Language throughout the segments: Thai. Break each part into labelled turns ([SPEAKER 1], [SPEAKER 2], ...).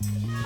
[SPEAKER 1] Bye.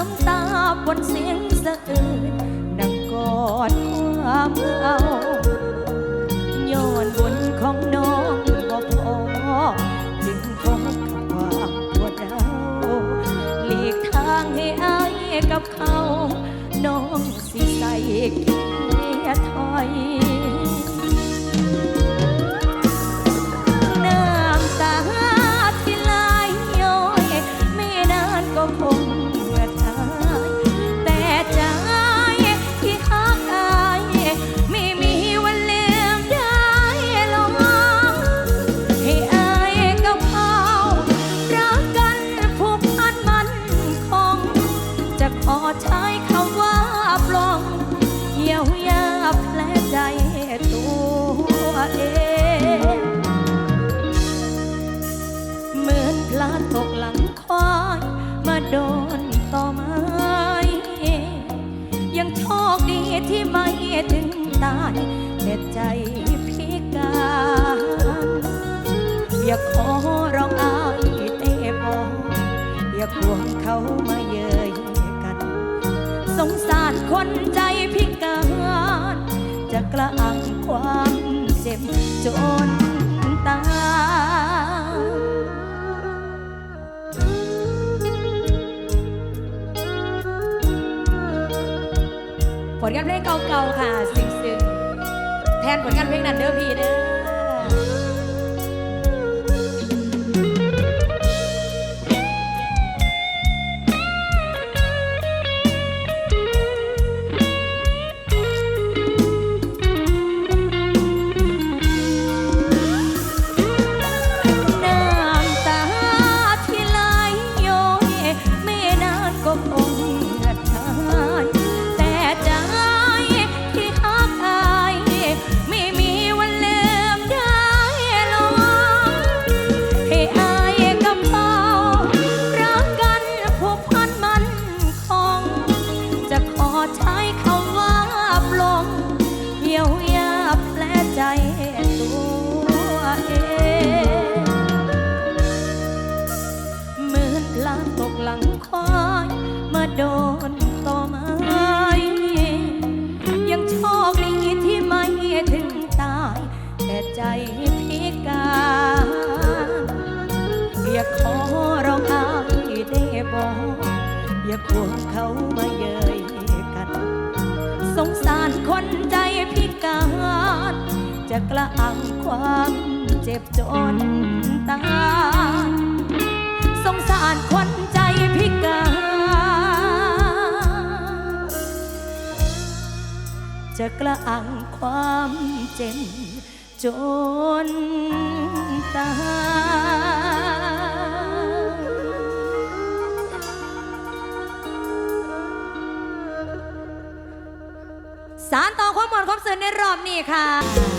[SPEAKER 1] น้ำตาบนเสียงสะอื้นดังกอดความเอาย้อนบนของน้องบ่พอจึงพบกับความปวดร้าวหลีกทางให้อายกับเขา คนใจพิการจะกระอังความเจ็บจนตายผลงานเพลงเก่าๆค่ะ สิ่งแทนผลงานเพลงนั้นเดอร์พีเนี่ย อย่าควงเขามาเย้ยกัน สงสารคนใจพิการจะกระอังความเจ็บจนตาสงสารคนใจพิการ จะกระอังความเจ็บจนตา สารต่อความหมอนความสื่อในรอบนี้ค่ะ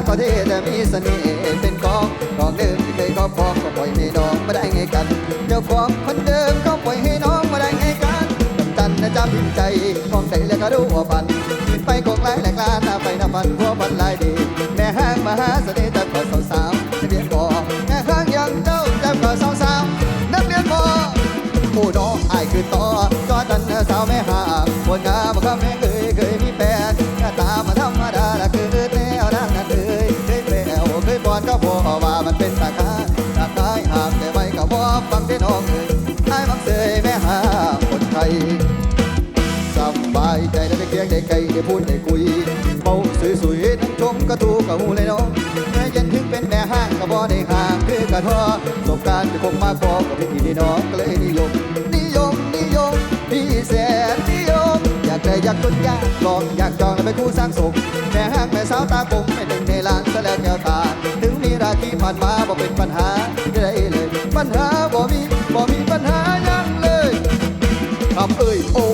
[SPEAKER 2] ทางก็เท่แต่มีเสน่ห์เป็นของของเดิมที่เคยครอบครองก็ปล่อยให้น้องมาได้ไงกัน เจ้าของคนเดิมก็ปล่อยให้น้องมาได้ไงกันจำจันนะจำพิมใจของใจแล้วก็รู้ว่าปันขึ้นไปคงไล่แหลกลาหน้าไปหน้าปันพัวปันลายดีแม่ห้างมหาเสน่ห์แต่ก็สาวๆนักเรียนบ่แม่ห้างยังเจ้าแต่ก็สาวๆนักเรียนบ่ผู้น้องอายคือต่อจอดันสาวแม่ห่างคนงามก็แม่ สบายใจได้เคียงได้ไกลได้พูดได้คุยเมาสวยๆนั่งชมกระตูกระหูเลยเนาะแม่ยันถึงเป็นแม่ห้างก็บ่ได้ห่างคือกระท้อประสบการณ์จะคงมากพอกับพี่นี่น้องก็เลยนิยม นิยมนิยมพี่แสนนิยม อยากได้อยากจนอยากลองอยากจองแล้วไปคู่สร้างสุขแม่ห้างแม่สาวตาคมไม่หนึ่งในล้านซะแล้วแก้วตา ถึงมีราคีผ่านมาบ่เป็นปัญหา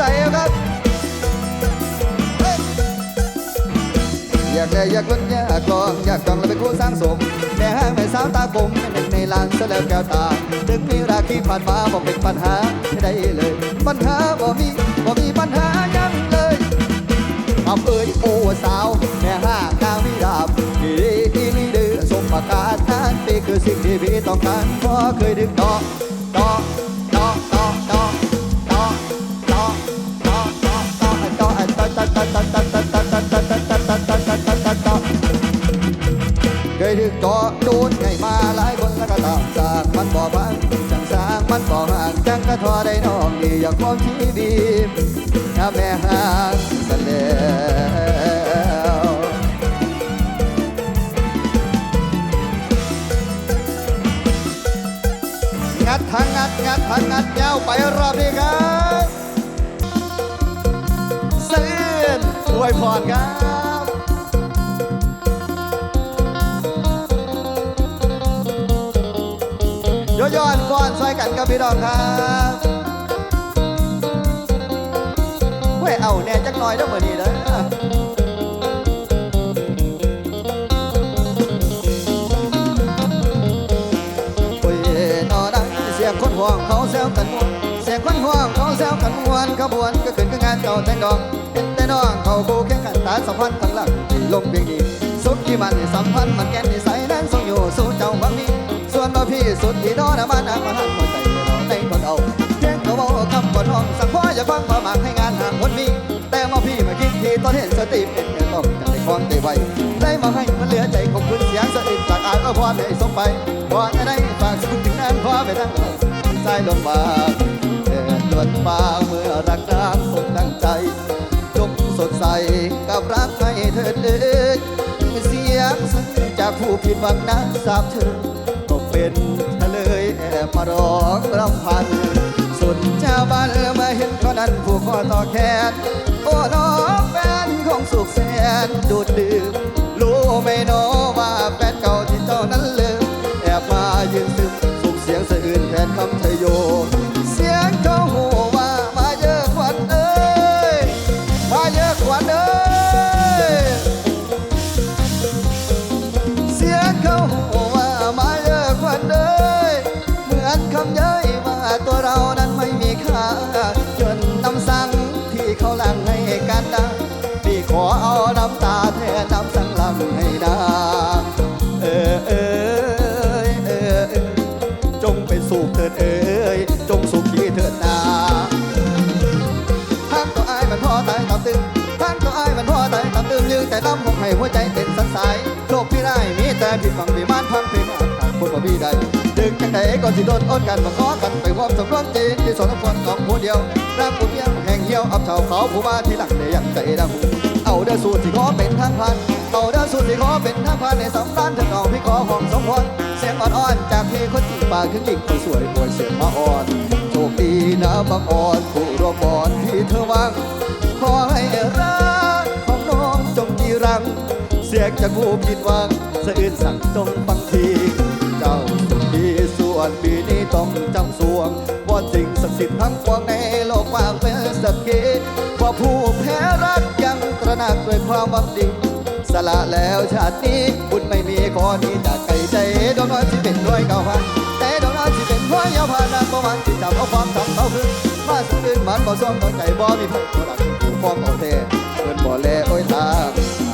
[SPEAKER 2] ยกย้ายใส่ครับอยากได้อยากล้นอยากกองอยากจองแล้วไปคู่สร้างสมแม่ห้าแม่สาวตาคมแม่หนึ่งในลานซะแล้วแก้วตา ถึงมีราคีผ่านมาบอกเป็นปัญหาไม่ได้เลย ปัญหาบ่มีบ่มีปัญหายังเลยอำเอ้ยโอ้สาว แม่ห้างนางมีดาบดีดีดีดื้อสมประกาศนั้นนี่คือสิ่งที่พี่ต้องการเพราะเคยดึงต่อต่อต่อต่อ เคยดึงต่อโดนไงมาหลายคนแล้วก็ตามสากมันบ่พังจังสางมันบ่ห่างจังกระทอได้น้องนี่อยากความชีวิตถ้าแม่ห่างซะแล้วงัดทางงัดงัดทางงัดยาวไปรอบนี้ครับ อวยพรครับย้อนย้อนฟ้อนซอยกันกับพี่น้องครับเว้ยเอาแน่จักหน่อยเด้อมื้อนี้เด้อโอ้ยนอดังเสียงคนห่วงเขาแซวกันมวนเสียงคนห่วงเขาแซวกันมวนขบวนก็ขึ้นก็งานเก่าแต่งดอกเห็ น้องเขาคู่แข่งกันตาสัมพันธ์ทั้งหลังที่ลงเพียงดีสุดที่มันสัมพันธ์มันแก่นนิสัยนั้นทรงอยู่สู่เจ้าบางนี้ส่วนบ่พี่สุดที่นอนะมันอักมาหันหัวใจเราในคนเอาเพียงเขาบอกคำบนห้องสั่งพ่ออย่าฟังพอมักให้งานห่างคนมีแต่มาพี่มาคิดทีตอนเห็นสติเป็นเงินต้องกันในความใจไวได้มาให้มันเหลือใจขอบคุณเสียงสะอึกจากอาก็พอได้สมไปพอจะได้ฝากสุขถึงนั้นพอไปทั้งสายลมบางเดินดวนฟ้าเมื่อรักนางสมดังใจ จงสดใสกับรักให้เธอเดินเสียงซึ้งจากผู้ผิดหวังนั้นสาบเธอก็เป็นเฉลยแอบมาร้องรำพันสุดชาวบ้านมาเห็นเขานั้นผูกคอต่อแขนโอ้น้องแฟนของสุขแสนดูดดื่มรู้ไหมน้อว่าแฟนเก่าที่เจ้านั้นลืมแอบมายืนซึมสุขเสียงสะอื่นแทนคำชโย มีแต่ผิดฝังผิดมานพังเพลงอาขาดคนบ่มีใดดึกจังใดก่อนสิโดนอดกันมาขอกันไปร่วมสมรวมจีนที่สนพรของผู้เดียวรักผู้เดียวแห่งเหี่ยวอับเฉาเขาผู้มาที่หลังได้ยังใจดำเอาเด้อสูตรที่ขอเป็นทางพันเอาเด้อสูตรที่ขอเป็นทางพันในสำคัญถึงน้องพี่ขอห้องสมพรเสียงอ่อนๆจากพี่คนที่ปากขึ้นดิ่งคนสวยป่วยเสียงมาอ่อนโชคดีนะบางอ่อนผู้รวมบอนที่เธอวางขอให้รักของน้องจงจีรัง เสียงจากผู้ผิดหวัง สะอื้นสั่งจงฟังทีเจ้าดีส่วนปีนี้ต้องจำสวงว่าสิ่งศักดิ์สิทธิ์ทั้งปวงในโลกว่างเป็นสักขีว่าผู้แพ้รักยังตระหนักด้วยความหวังดีสละแล้วชาตินี้บุญไม่มีขอนี้จากไกลใจดวงน้อยที่เป็นด้วยเก่าพันแต่ดวงน้อยที่เป็นพ่อยาวพานักบ่มันที่จำเอาความทำเอาคือมาสุดอื่นมันบ่ซ่อมต้องใจบ่มีไผบ่รักผู้ฟ้องเอาเทเพิ่นบ่แลโอ้ยทาง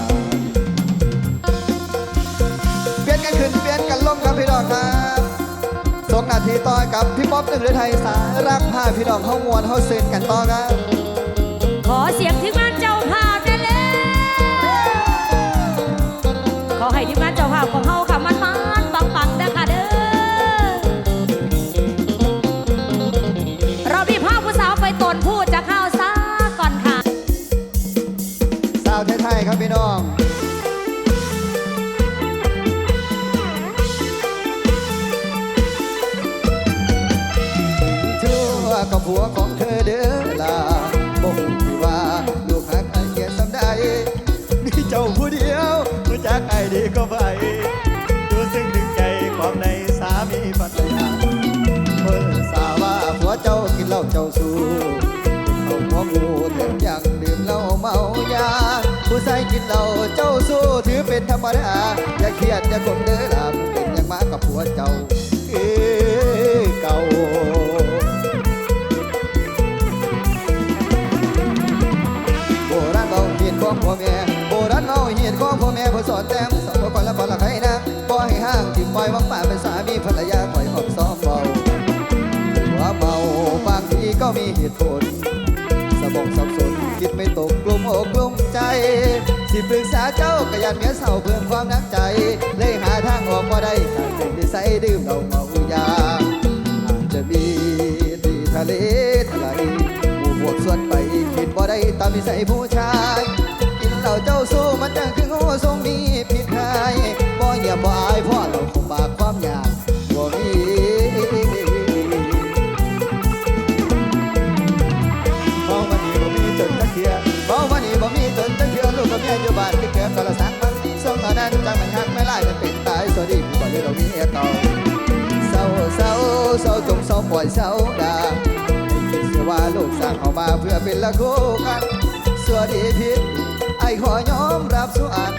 [SPEAKER 2] ครับพี่น้องครับสองนาทีต่อกับพี่ป๊อปหนึ่งเรือไทยสารักผ้าพี่น้องเฮามวนเฮาเซนกันต่อครับ
[SPEAKER 1] ขอเสียงทีมงานเจ้าภาพได้เลยขอให้ทีมงานเจ้าภาพของเฮาค่ะ กั
[SPEAKER 2] บผัวของเธอเด้อล่ะบ่ฮู้ที่ว่าลูกหักไอเกียรติสำใดมีเจ้าผู้เดียวรู้จักไอ้ดีก็ไปดูซึ่งถึงใจความในสามีภรรยาเพิ่นสาว่าผัวเจ้ากินเหล้าเจ้าสู้เขาหัวงูแถมยังดื่มเหล้าเมายาผู้ชายกินเหล้าเจ้าสู้ถือเป็นธรรมดาอย่าเครียดอย่าคนเด้อล่ะเป็นอย่างมากับผัวเจ้าเอ้เก่า แม่โบราณเบาเหียนของพ่อแม่ผู้สอนแต้มสอนบ่ก่อนละก่อนละใครนะบ่ให้ห้างที่ปล่อยวังป่าเป็นสามีภรรยาคอยหอบซ้อมเบาว่าเมาบางทีก็มีเหตุผลสมองสับสนคิดไม่ตกกลุ่มอกกลุ่มใจ สิปรึกษาเจ้าก็ยันเมียเศร้าเพิ่มความนักใจ เลยหาทางออกบ่ได้ทางเป็นนิสัยดื่มเหล้าเมาอยาอาจจะมีที่ทะเลทลายหมู่พวกส่วนไปคิดบ่ได้ตามนิสัยผู้ชาย เจ้าสู้มันจังคือโง่ทรงมีผิดใครบ่เหยียบบ่อายพ่อเราคงบากความอยากบ่มีเมาวันนี้บ่มีจนตะเคียเมาวันนี้บ่มีจนตะเคียลูกกับเมียอยู่บ้านที่เกิดกะละสังมันส่งตอนนั้นจังมันหักไม่ไล่มันเป็นตายสวัสดีบ่เลยเรามีเมียเก่าเศร้าเศร้าเศร้าจงเศร้าปล่อยเศร้าดาให้คิดเสียว่าลูกสร้างเขามาเพื่อเป็นละคู่กันสวัสดีผิด ไอ้ขอยอมรับสุอัน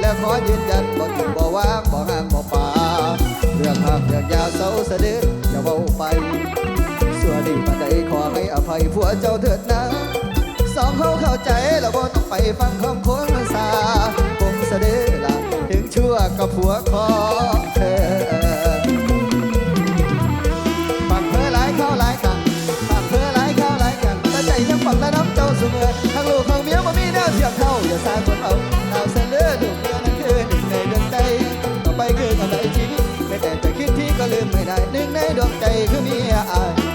[SPEAKER 2] และขอยืนยันบ่ถูกบ่ว่างบ่ห่างบ่ป่าเรื่องหักเรื่องยาวเศร้าสะดืออย่าเบาไปสวัสดีมาได้ขอให้อภัยผัวเจ้าเถิดนะสองเขาเข้าใจแล้วบ่ต้องไปฟังคำคน คาวเสลือดเมื่นั้นคืนหนึ่งในดวงใจต่อไปคือทำไรชีวิตไม่แต่จะคิดที่ก็ลืมไม่ได้หนึ่งในดวงใจคือมีอาย